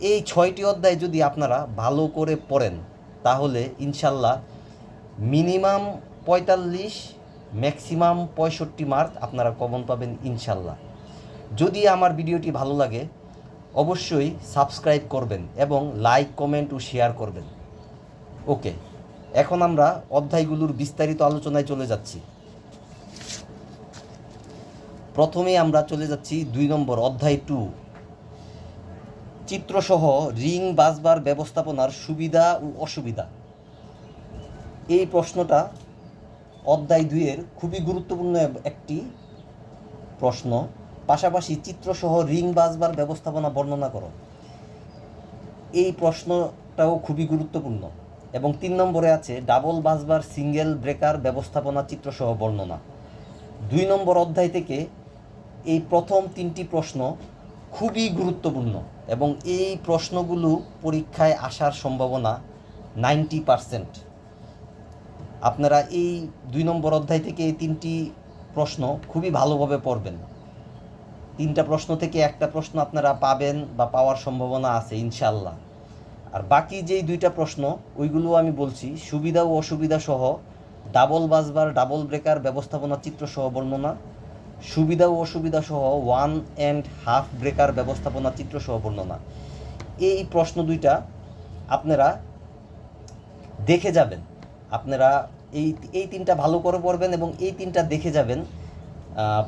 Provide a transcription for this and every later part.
এই ছয়টি অধ্যায় যদি আপনারা ভালো করে পড়েন, তাহলে ইনশাল্লাহ মিনিমাম পঁয়তাল্লিশ, ম্যাক্সিমাম পঁয়ষট্টি মার্ক আপনারা কমন পাবেন ইনশাল্লাহ। যদি আমার ভিডিওটি ভালো লাগে, অবশ্যই সাবস্ক্রাইব করবেন এবং লাইক, কমেন্ট ও শেয়ার করবেন। ওকে, এখন আমরা অধ্যায়গুলোর বিস্তারিত আলোচনায় চলে যাচ্ছি। প্রথমে আমরা চলে যাচ্ছি দুই নম্বর অধ্যায় টু। চিত্রসহ রিং বাসবার ব্যবস্থাপনার সুবিধা ও অসুবিধা? এই প্রশ্নটা অধ্যায় দুইয়ের খুবই গুরুত্বপূর্ণ একটি প্রশ্ন। পাশাপাশি চিত্রসহ রিং বাসবার ব্যবস্থাপনা বর্ণনা করো। এই প্রশ্নটাও খুবই গুরুত্বপূর্ণ এবং তিন নম্বরে আছে ডাবল বাসবার সিঙ্গেল ব্রেকার ব্যবস্থাপনা চিত্রসহ বর্ণনা। দুই নম্বর অধ্যায় থেকে এই প্রথম তিনটি প্রশ্ন খুবই গুরুত্বপূর্ণ এবং এই প্রশ্নগুলো পরীক্ষায় আসার সম্ভাবনা নাইনটি পারসেন্ট। আপনারা এই দুই নম্বর অধ্যায় থেকে এই তিনটি প্রশ্ন খুবই ভালোভাবে পড়বেন। তিনটা প্রশ্ন থেকে একটা প্রশ্ন আপনারা পাবেন বা পাওয়ার সম্ভাবনা আছে ইনশাল্লাহ আর বাকি যেই দুইটা প্রশ্ন, ওইগুলো আমি বলছি, সুবিধা ও অসুবিধা সহ ডাবল বাসবার ডাবল ব্রেকার ব্যবস্থাপনা চিত্র সহ বর্ণনা। সুবিধা ও অসুবিধা সহ ওয়ান অ্যান্ড হাফ ব্রেকার ব্যবস্থাপনা চিত্র সহ বর্ণনা। এই প্রশ্ন দুইটা আপনারা দেখে যাবেন। আপনারা এই এই তিনটা ভালো করে পড়বেন এবং এই তিনটা দেখে যাবেন।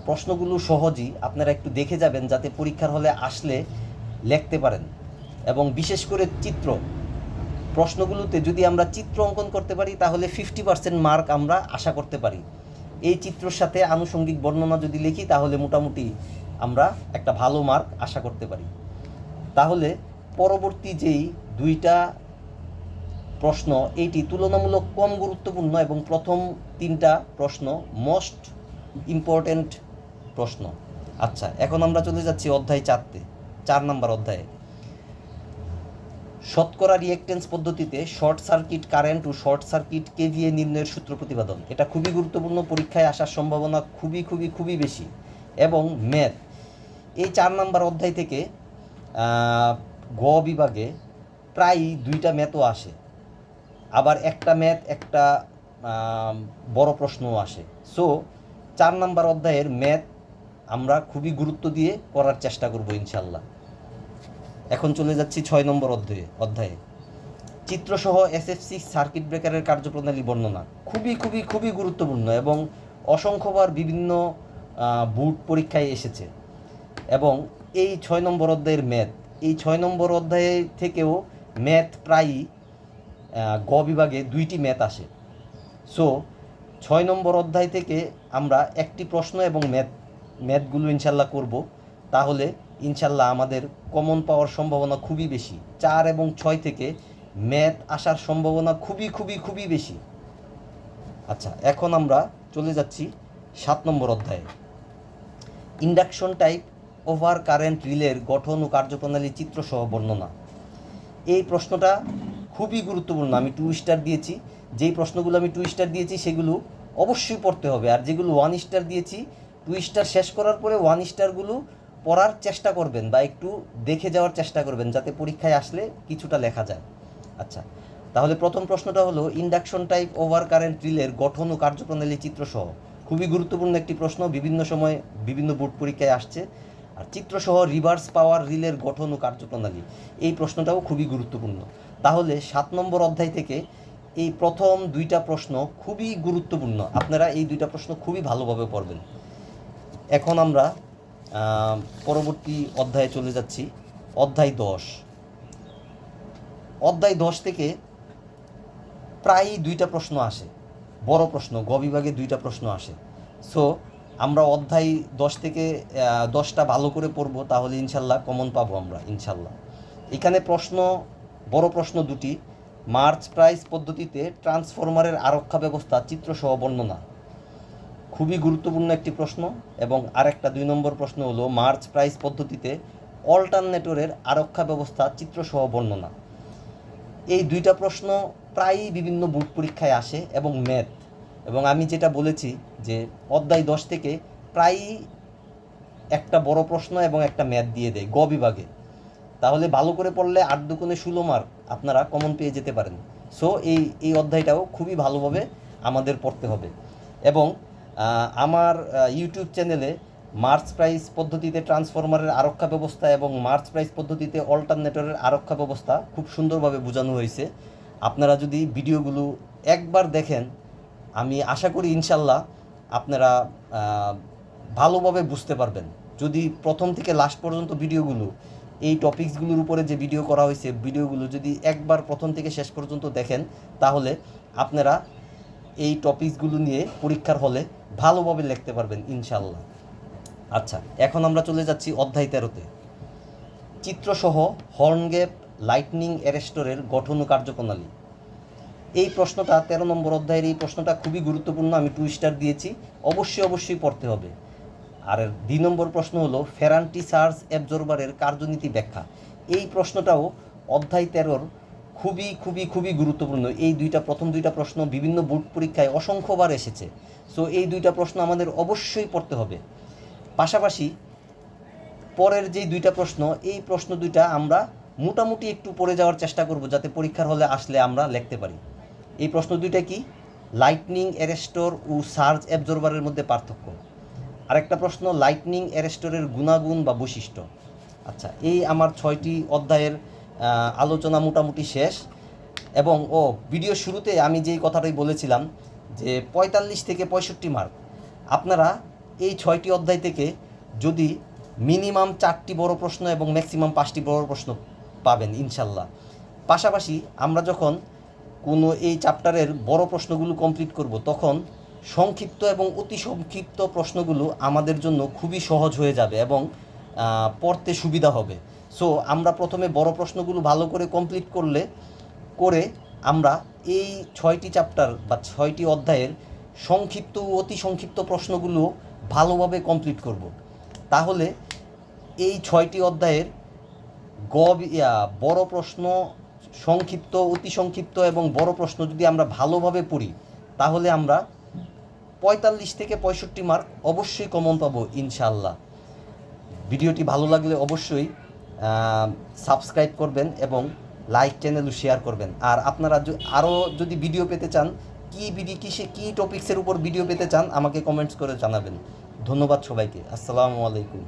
প্রশ্নগুলো সহজই আপনারা একটু দেখে যাবেন যাতে পরীক্ষার হলে আসলে লিখতে পারেন। এবং বিশেষ করে চিত্র। প্রশ্নগুলোতে যদি আমরা চিত্র অঙ্কন করতে পারি তাহলে ফিফটি পার্সেন্ট মার্ক আমরা আশা করতে পারি। এই চিত্রর সাথে আনুষঙ্গিক বর্ণনা যদি লিখি, তাহলে মোটামুটি আমরা একটা ভালো মার্ক আশা করতে পারি। তাহলে পরবর্তী যেই দুইটা প্রশ্ন, এইটি তুলনামূলক কম গুরুত্বপূর্ণ এবং প্রথম তিনটা প্রশ্ন মোস্ট ইম্পর্ট্যান্ট প্রশ্ন। আচ্ছা এখন আমরা চলে যাচ্ছি অধ্যায় চারতে, চার নাম্বার অধ্যায়ে। শতকরা রিয়েক্টেন্স পদ্ধতিতে শর্ট সার্কিট কারেন্ট ও শর্ট সার্কিট কেভিএ নির্ণয়ের সূত্র প্রতিপাদন এটা খুবই গুরুত্বপূর্ণ, পরীক্ষায় আসার সম্ভাবনা খুবই খুবই খুবই বেশি। এবং ম্যাথ এই চার নাম্বার অধ্যায় থেকে গ বিভাগে প্রায় দুইটা ম্যাথও আসে। আবার একটা ম্যাথ একটা বড় প্রশ্নও আসে। সো চার নাম্বার অধ্যায়ের ম্যাথ আমরা খুবই গুরুত্ব দিয়ে করার চেষ্টা করব ইনশাল্লাহ। এখন চলে যাচ্ছি ছয় নম্বর অধ্যায়ে অধ্যায়ে। চিত্রসহ এসএফসি সার্কিট ব্রেকারের কার্যপ্রণালী বর্ণনা খুবই খুবই খুবই গুরুত্বপূর্ণ এবং অসংখ্যবার বিভিন্ন বুট পরীক্ষায় এসেছে। এবং এই ছয় নম্বর অধ্যায়ের ম্যাথ এই ছয় নম্বর অধ্যায় থেকেও ম্যাথ প্রায়ই গ বিভাগে দুইটি ম্যাথ আসে। সো ছয় নম্বর অধ্যায় থেকে আমরা একটি প্রশ্ন এবং ম্যাথ ম্যাথগুলো ইনশাল্লাহ করব। তাহলে ইনশাল্লাহ আমাদের কমন পাওয়ার সম্ভাবনা খুবই বেশি। চার এবং ছয় থেকে ম্যাথ আসার সম্ভাবনা খুবই খুবই খুবই বেশি। আচ্ছা এখন আমরা চলে যাচ্ছি সাত নম্বর অধ্যায়ে। ইন্ডাকশন টাইপ ওভার কারেন্ট রিলের গঠন ও কার্যপ্রণালী চিত্রসহ বর্ণনা। এই প্রশ্নটা খুবই গুরুত্বপূর্ণ। আমি টু স্টার দিয়েছি। যেই প্রশ্নগুলো আমি টু স্টার দিয়েছি, সেগুলো অবশ্যই পড়তে হবে। আর যেগুলো ওয়ান স্টার দিয়েছি টু স্টার শেষ করার পরে ওয়ান স্টারগুলো পড়ার চেষ্টা করবেন বা একটু দেখে যাওয়ার চেষ্টা করবেন যাতে পরীক্ষায় আসলে কিছুটা লেখা যায়। আচ্ছা তাহলে প্রথম প্রশ্নটা হলো ইন্ডাকশন টাইপ ওভার কারেন্ট রিলের গঠন ও কার্যপ্রণালী চিত্রসহ। খুবই গুরুত্বপূর্ণ একটি প্রশ্ন, বিভিন্ন সময় বিভিন্ন বোর্ড পরীক্ষায় আসছে। আর চিত্রসহ রিভার্স পাওয়ার রিলের গঠন ও কার্যপ্রণালী, এই প্রশ্নটাও খুবই গুরুত্বপূর্ণ। তাহলে সাত নম্বর অধ্যায় থেকে এই প্রথম দুইটা প্রশ্ন খুবই গুরুত্বপূর্ণ। আপনারা এই দুইটা প্রশ্ন খুবই ভালোভাবে পড়বেন। এখন আমরা পরবর্তী অধ্যায়ে চলে যাচ্ছি। অধ্যায় দশ। অধ্যায় দশ থেকে প্রায়ই দুইটা প্রশ্ন আসে। বড় প্রশ্ন, গ বিভাগে দুইটা প্রশ্ন আসে। সো আমরা অধ্যায় দশ থেকে দশটা ভালো করে পড়ব, তাহলে ইনশাল্লাহ কমন পাবো আমরা, ইনশাল্লাহ। এখানে প্রশ্ন, বড় প্রশ্ন দুটি মার্চ প্রাইস পদ্ধতিতে ট্রান্সফরমারের আরক্ষা ব্যবস্থা, চিত্রসহ বর্ণনা। খুবই গুরুত্বপূর্ণ একটি প্রশ্ন এবং আরেকটা দুই নম্বর প্রশ্ন হলো, মার্চ প্রাইস পদ্ধতিতে অল্টারনেটরের আরক্ষা ব্যবস্থা চিত্রসহ বর্ণনা। এই দুইটা প্রশ্ন প্রায়ই বিভিন্ন বোর্ড পরীক্ষায় আসে এবং ম্যাথ। এবং আমি যেটা বলেছি যে, অধ্যায় দশ থেকে প্রায়ই একটা বড় প্রশ্ন এবং একটা ম্যাথ দিয়ে দেয় গ বিভাগে। তাহলে ভালো করে পড়লে আট দুগুণে ষোলো মার্ক আপনারা কমন পেয়ে যেতে পারেন। সো এই এই অধ্যায়টাও খুবই ভালোভাবে আমাদের পড়তে হবে। এবং আমার ইউটিউব চ্যানেলে মার্চ প্রাইস পদ্ধতিতে ট্রান্সফরমারের আরক্ষা ব্যবস্থা এবং মার্চ প্রাইস পদ্ধতিতে অল্টারনেটরের আরক্ষা ব্যবস্থা খুব সুন্দরভাবে বোঝানো হয়েছে। আপনারা যদি ভিডিওগুলো একবার দেখেন, আমি আশা করি ইনশাল্লাহ আপনারা ভালোভাবে বুঝতে পারবেন। যদি প্রথম থেকে লাস্ট পর্যন্ত ভিডিওগুলো, এই টপিকসগুলোর উপরে যে ভিডিও করা হয়েছে, ভিডিওগুলো যদি একবার প্রথম থেকে শেষ পর্যন্ত দেখেন, তাহলে আপনারা এই টপিকসগুলো নিয়ে পরীক্ষার হলে ভালোভাবে লিখতে পারবেন ইনশাল্লাহ আচ্ছা এখন আমরা চলে যাচ্ছি অধ্যায় তেরোতে। চিত্রসহ হর্নগ্যাপ লাইটনিং অ্যারেস্টরের গঠন ও কার্যপ্রণালী। এই প্রশ্নটা, তেরো নম্বর অধ্যায়ের এই প্রশ্নটা খুবই গুরুত্বপূর্ণ, আমি টু স্টার দিয়েছি, অবশ্যই অবশ্যই পড়তে হবে। আর দুই নম্বর প্রশ্ন হলো ফেরান্টি সার্চ অ্যাবজর্বারের কার্যনীতি ব্যাখ্যা। এই প্রশ্নটাও অধ্যায় তেরোর খুবই খুবই খুবই গুরুত্বপূর্ণ। এই দুইটা, প্রথম দুইটা প্রশ্ন বিভিন্ন বোর্ড পরীক্ষায় অসংখ্যবার এসেছে। সো এই দুইটা প্রশ্ন আমাদের অবশ্যই পড়তে হবে। পাশাপাশি পরের যেই দুইটা প্রশ্ন, এই প্রশ্ন দুইটা আমরা মোটামুটি একটু পড়ে যাওয়ার চেষ্টা করব যাতে পরীক্ষার হলে আসলে আমরা লিখতে পারি। এই প্রশ্ন দুইটা কি? লাইটনিং অ্যারেস্টর ও সার্চ অ্যাবজর্বারের মধ্যে পার্থক্য। আরেকটা প্রশ্ন লাইটনিং অ্যারেস্টরের গুণাগুণ বা বৈশিষ্ট্য। আচ্ছা এই আমার ছয়টি অধ্যায়ের আলোচনা মোটামুটি শেষ। এবং, ও ভিডিও শুরুতে আমি যেই কথাটাই বলেছিলাম যে পঁয়তাল্লিশ থেকে পঁয়ষট্টি মার্ক আপনারা এই ছয়টি অধ্যায় থেকে যদি মিনিমাম চারটি বড় প্রশ্ন এবং ম্যাক্সিমাম পাঁচটি বড় প্রশ্ন পাবেন, ইনশাল্লাহ। পাশাপাশি আমরা যখন কোনো এই চ্যাপ্টারের বড় প্রশ্নগুলো কমপ্লিট করব, তখন সংক্ষিপ্ত এবং অতি সংক্ষিপ্ত প্রশ্নগুলো আমাদের জন্য খুবই সহজ হয়ে যাবে এবং পড়তে সুবিধা হবে। সো আমরা প্রথমে বড় প্রশ্নগুলো ভালো করে কমপ্লিট করলে, করে আমরা এই ছয়টি চ্যাপ্টার বা ছয়টি অধ্যায়ের সংক্ষিপ্ত, অতি সংক্ষিপ্ত প্রশ্নগুলো ভালোভাবে কমপ্লিট করব। তাহলে এই ছয়টি অধ্যায়ের গব বড় প্রশ্ন, সংক্ষিপ্ত, অতি সংক্ষিপ্ত এবং বড় প্রশ্ন যদি আমরা ভালোভাবে পড়ি, তাহলে আমরা পঁয়তাল্লিশ থেকে পঁয়ষট্টি মার্ক অবশ্যই কমন পাবো ইনশাল্লাহ ভিডিওটি ভালো লাগলে অবশ্যই সাবস্ক্রাইব করবেন এবং লাইক চ্যানেলও শেয়ার করবেন। আর আপনারা আরও যদি ভিডিও পেতে চান, কী ভিডিও কিসে কী টপিক্সের উপর ভিডিও পেতে চান, আমাকে কমেন্টস করে জানাবেন। ধন্যবাদ সবাইকে। আসসালামু আলাইকুম।